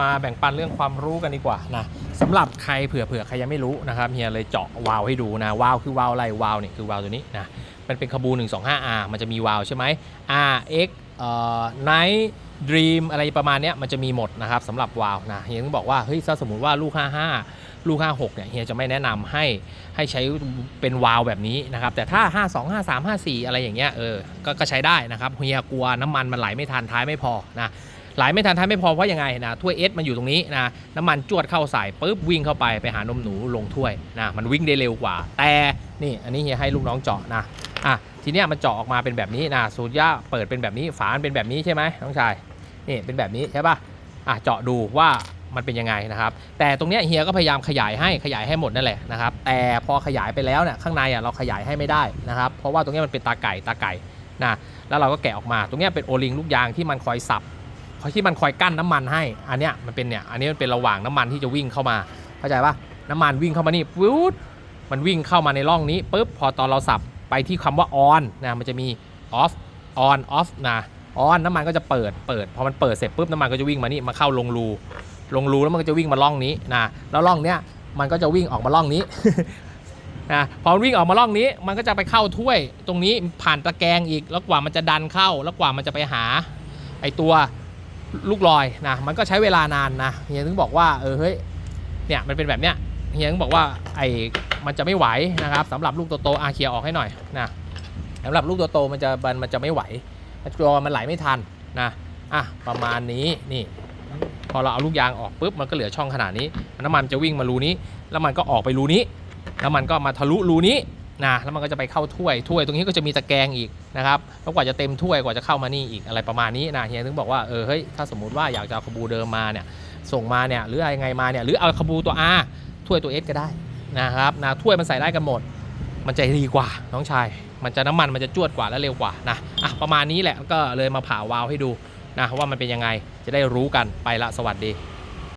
มาแบ่งปันเรื่องความรู้กันดีกว่านะสำหรับใครเผื่อเผื่อใครยังไม่รู้นะครับเฮียเลยเจาะวาล์วให้ดูนะวาล์วคือวาล์วอะไรวาล์วเนี่ยคือวาล์วตัวนี้นะมันเป็นคาบู 125R มันจะมีวาล์วใช่ไหม R X เอ่อ Night Dream อะไรประมาณเนี้ยมันจะมีหมดนะครับสำหรับวาล์วนะเฮียต้องบอกว่าเฮ้ยถ้าสมมติว่าลูก 55 ลูก 56 เนี่ยเฮียจะไม่แนะนำให้ให้ใช้เป็นวาล์วแบบนี้นะครับแต่ถ้า 52 53 54 อะไรอย่างเงี้ยเออก็ก็ใช้ได้นะครับเฮียกลัวน้ำมันมันไหลไม่ทันท้ายไม่พอนะ ไหลไม่ทันท้ายไม่พอเพราะยังไงนะถ้วยเอสมันอยู่ตรงนี้นะน้ำมันจวดเข้าใส่ปุ๊บวิ่งเข้าไปไปหานมหนูลงถ้วยนะมันวิ่งได้เร็วกว่า แต่นี่อันนี้เฮียให้ลูกน้องเจาะนะอะทีเนี้ยมันเจาะออกมาเป็นแบบนี้นะสูตรย่าเปิดเป็นแบบนี้ฝานเป็นแบบนี้ใช่ไหมน้องชายนี่เป็นแบบนี้ใช่ป่ะอะเจาะดูว่ามันเป็นยังไงนะครับ แต่ตรงเนี้ยเฮียก็พยายามขยายให้ขยายให้หมดนั่นแหละนะครับ แต่พอขยายไปแล้วเนี่ยข้างในอะเราขยายให้ไม่ได้นะครับ เพราะว่าตรงเนี้ยมันเป็นตาไก่ตาไก่นะแล้วเราก็แกะออกมาตรงเนี้ยเป็นโอลิงลูกยางที่มันคอยสับ ราะที่มันคอยกั้นน้ำมันให้ อันเนี้ยมันเป็นเนี่ยอันนี้มันเป็นระหว่างน้ำมันที่จะวิ่งเข้ามาเข้าใจปะน้ำมันวิ่งเข้ามานี่ปุ๊บมันวิ่งเข้ามาในร่องนี้ปุ๊บพอตอนเราสับไปที่คำว่า on นะมันจะมี off on off นะ on น้ำมันก็จะเปิดเปิดพอมันเปิดเสร็จปุ๊บน้ำมันก็จะวิ่งมานี่มาเข้าลงรูลงรูแล้วมันก็จะวิ่งมาร่องนี้นะแล้วร่องเนี้ยมันก็จะวิ่งออกมาร่องนี้นะพอวิ่งออกมาร่องนี้ มันก็จะไปเข้าถ้วยตรงนี้ผ่านตะแกรงอีกแล้วกว่ามันจะดันเข้า แล้วกว่ามันจะไปหาไอตัว ลูกลอยนะมันก็ใช้เวลานานนะเฮียถึงบอกว่าเออเฮ้ยเนี่ยมันเป็นแบบเนี้ยเฮียถึงบอกว่าไอ้มันจะไม่ไหวนะครับสำหรับลูกโตๆอาเคียออกให้หน่อยนะสำหรับลูกโตๆมันจะมันมันจะไม่ไหวตัวมันไหลไม่ทันนะอะประมาณนี้นี่ พอเราเอาลูกยางออกปุ๊บมันก็เหลือช่องขนาดนี้น้ำมันจะวิ่งมารูนี้ แล้วมันก็ออกไปรูนี้ แล้วมันก็มาทะลุรูนี้ นะแล้วมันก็จะไปเข้าถ้วยถ้วยตรงนี้ก็จะมีตะแกรงอีกนะครับแล้วกว่าจะเต็มถ้วยกว่าจะเข้ามานี่อีกอะไรประมาณนี้นะเฮียถึงบอกว่าเออเฮ้ยถ้าสมมุติว่าอยากจะเอาขบูเดิมมาเนี่ยส่งมาเนี่ยหรืออะไรไงมาเนี่ยหรือเอาขบูตัว R ถ้วยตัว S ก็ได้นะครับนะถ้วยมันใส่ได้กันหมด มันจะดีกว่าน้องชาย มันจะน้ำมันมันจะจวดกว่าและเร็วกว่านะอะประมาณนี้แหละก็เลยมาผ่าวาล์วให้ดูนะว่ามันเป็นยังไงจะได้รู้กันไปละสวัสดี